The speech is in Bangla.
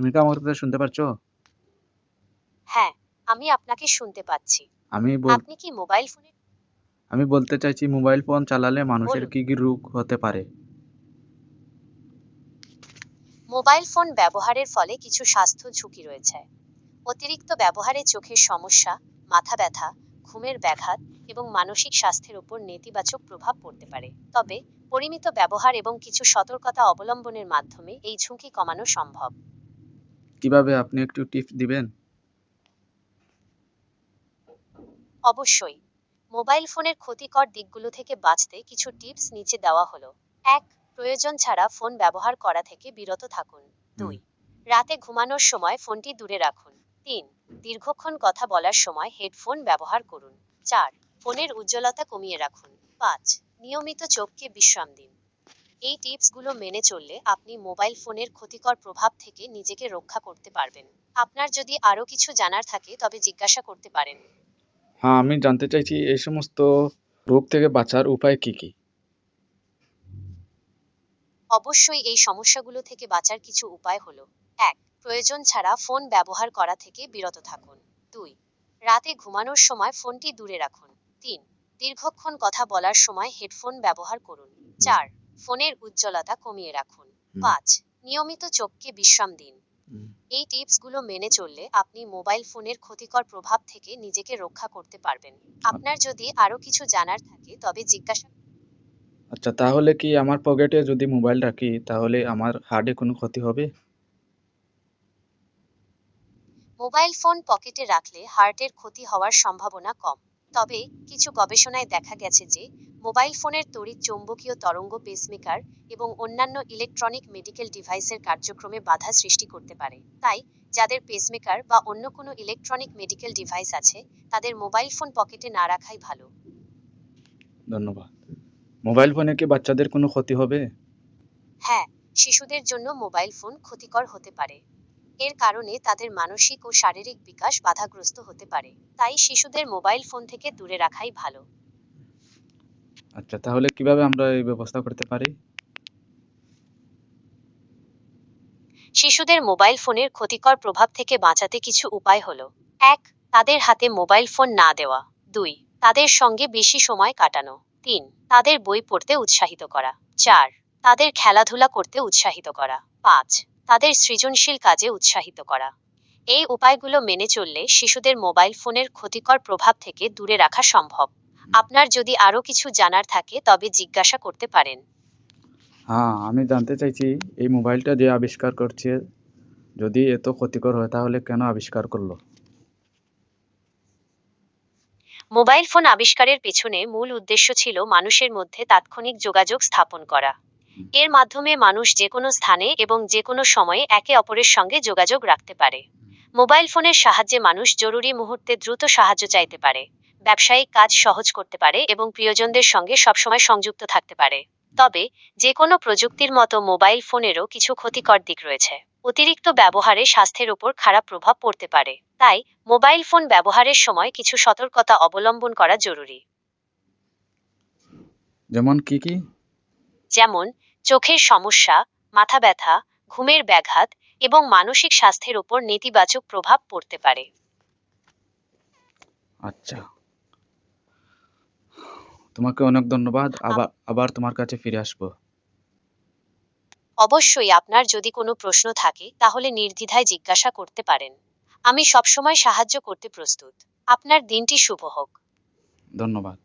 তুমি কি আমার কথা শুনতে পাচ্ছ হ্যাঁ আমি আপনাকে শুনতে পাচ্ছি। আমি আপনি কি মোবাইল ফোনে আমি বলতে চাইছি মোবাইল ফোন চালালে মানুষের কি কি রোগ হতে পারে? মোবাইল ফোন ব্যবহারের ফলে কিছু স্বাস্থ্য ঝুঁকি রয়েছে। অতিরিক্ত ব্যবহারে চোখের সমস্যা মাথা ব্যথা ঘুমের ব্যাঘাত এবং মানসিক স্বাস্থ্যের উপর নেতিবাচক প্রভাব পড়তে পারে। তবে পরিমিত ব্যবহার এবং কিছু সতর্কতা অবলম্বনের মাধ্যমে এই ঝুঁকি কমানো সম্ভব। কীভাবে আপনি একটু টিপস দিবেন? অবশ্যই। মোবাইল ফোনের ক্ষতিকর দিকগুলো থেকে বাঁচতে কিছু টিপস নিচে দেওয়া হলো। এক প্রয়োজন ছাড়া ফোন ব্যবহার করা থেকে বিরত থাকুন। দুই রাতে ঘুমানোর সময় ফোনটি দূরে রাখুন। তিন দীর্ঘক্ষণ কথা বলার সময় হেডফোন ব্যবহার করুন। চার ফোনের উজ্জ্বলতা কমিয়ে রাখুন। পাঁচ নিয়মিত চোখকে বিশ্রাম দিন। এই টিপসগুলো মেনে চললে আপনি মোবাইল ফোনের ক্ষতিকর প্রভাব থেকে নিজেকে রক্ষা করতে পারবেন। আপনার যদি আরও কিছু জানার থাকে তবে জিজ্ঞাসা করতে পারেন। হ্যাঁ আমি জানতে চাইছি এই সমস্ত রোগ থেকে বাঁচার উপায় কি কি? অবশ্যই এই সমস্যাগুলো থেকে বাঁচার কিছু উপায় হলো। এক প্রয়োজন ছাড়া ফোন ব্যবহার করা থেকে বিরত থাকুন। দুই রাতে ঘুমানোর সময় ফোনটি দূরে রাখুন। তিন দীর্ঘক্ষণ কথা বলার সময় হেডফোন ব্যবহার করুন। চার ফোনের উজ্জ্বলতা কমিয়ে রাখুন। পাঁচ নিয়মিত চোখকে বিশ্রাম দিন। এই টিপসগুলো মেনে চললে আপনি মোবাইল ফোনের ক্ষতিকর প্রভাব থেকে নিজেকে রক্ষা করতে পারবেন। আপনার যদি আরও কিছু জানার থাকে তবে জিজ্ঞাসা আচ্ছা তাহলে কি আমার পকেটে যদি মোবাইল রাখি তাহলে আমার হার্টে কোনো ক্ষতি হবে? মোবাইল ফোন পকেটে রাখলে হার্টের ক্ষতি হওয়ার সম্ভাবনা কম। তবে কিছু গবেষণায় দেখা গেছে যে মোবাইল ফোনের তড়িৎ চৌম্বকীয় তরঙ্গ পেসমেকার এবং অন্যান্য ইলেকট্রনিক মেডিকেল ডিভাইসের কার্যক্রমে বাধা সৃষ্টি করতে পারে। তাই যাদের পেসমেকার বা অন্য কোনো ইলেকট্রনিক মেডিকেল ডিভাইস আছে তাদের মোবাইল ফোন পকেটে না রাখাই ভালো। ধন্যবাদ। মোবাইল ফোনে কি বাচ্চাদের কোনো ক্ষতি হবে? হ্যাঁ শিশুদের জন্য মোবাইল ফোন ক্ষতিকর হতে পারে। এর কারণে তাদের মানসিক ও শারীরিক বিকাশ বাধাগ্রস্ত হতে পারে। তাই শিশুদের মোবাইল ফোন থেকে দূরে রাখাই ভালো। আচ্ছা তাহলে কীভাবে আমরা এই ব্যবস্থা করতে পারি? শিশুদের মোবাইল ফোনের ক্ষতিকর প্রভাব থেকে বাঁচাতে কিছু উপায় হলো। এক তাদের হাতে মোবাইল ফোন না দেওয়া। দুই তাদের সঙ্গে বেশি সময় কাটানো। তিন তাদের বই পড়তে উৎসাহিত করা। চার তাদের খেলাধুলা করতে উৎসাহিত করা। পাঁচ তাদের সৃজনশীল কাজে উৎসাহিত করা। এই উপায়গুলো মেনে চললে শিশুদের মোবাইল ফোনের ক্ষতিকর প্রভাব থেকে দূরে রাখা সম্ভব। আপনার যদি আরও কিছু জানার থাকে তবে জিজ্ঞাসা করতে পারেন। হ্যাঁ আমি জানতে চাইছি এই মোবাইলটা যে আবিষ্কার করছে যদি এত ক্ষতিকর হয় তাহলে কেন আবিষ্কার করল? মোবাইল ফোন আবিষ্কারের পেছনে মূল উদ্দেশ্য ছিল মানুষের মধ্যে তাৎক্ষণিক যোগাযোগ স্থাপন করা। এর মাধ্যমে মানুষ যে কোনো স্থানে এবং যে কোনো সময়ে একে অপরের সঙ্গে যোগাযোগ রাখতে পারে। মোবাইল ফোনের সাহায্যে মানুষ জরুরি মুহূর্তে দ্রুত সাহায্য চাইতে পারে ব্যবসায়িক কাজ সহজ করতে পারে এবং প্রিয়জনদের সঙ্গে সবসময় সংযুক্ত থাকতে পারে। তবে যে কোনো প্রযুক্তির মতো মোবাইল ফোনেরও কিছু ক্ষতিকর দিক রয়েছে। অতিরিক্ত ব্যবহারে স্বাস্থ্যের উপর খারাপ প্রভাব পড়তে পারে। তাই মোবাইল ফোন ব্যবহারের সময় কিছু সতর্কতা অবলম্বন করা জরুরি। যেমন কি কি? যেমন চোখের সমস্যা মাথা ব্যথা ঘুমের ব্যাঘাত এবং মানসিক স্বাস্থ্যের উপর নেতিবাচক প্রভাব পড়তে পারে। আচ্ছা। তোমাকে অনেক ধন্যবাদ। আবার আবার তোমার কাছে ফিরে আসব। অবশ্যই আপনার যদি কোনো প্রশ্ন থাকে তাহলে নির্দ্বিধায় জিজ্ঞাসা করতে পারেন। আমি সবসময় সাহায্য করতে প্রস্তুত। আপনার দিনটি শুভ হোক। ধন্যবাদ।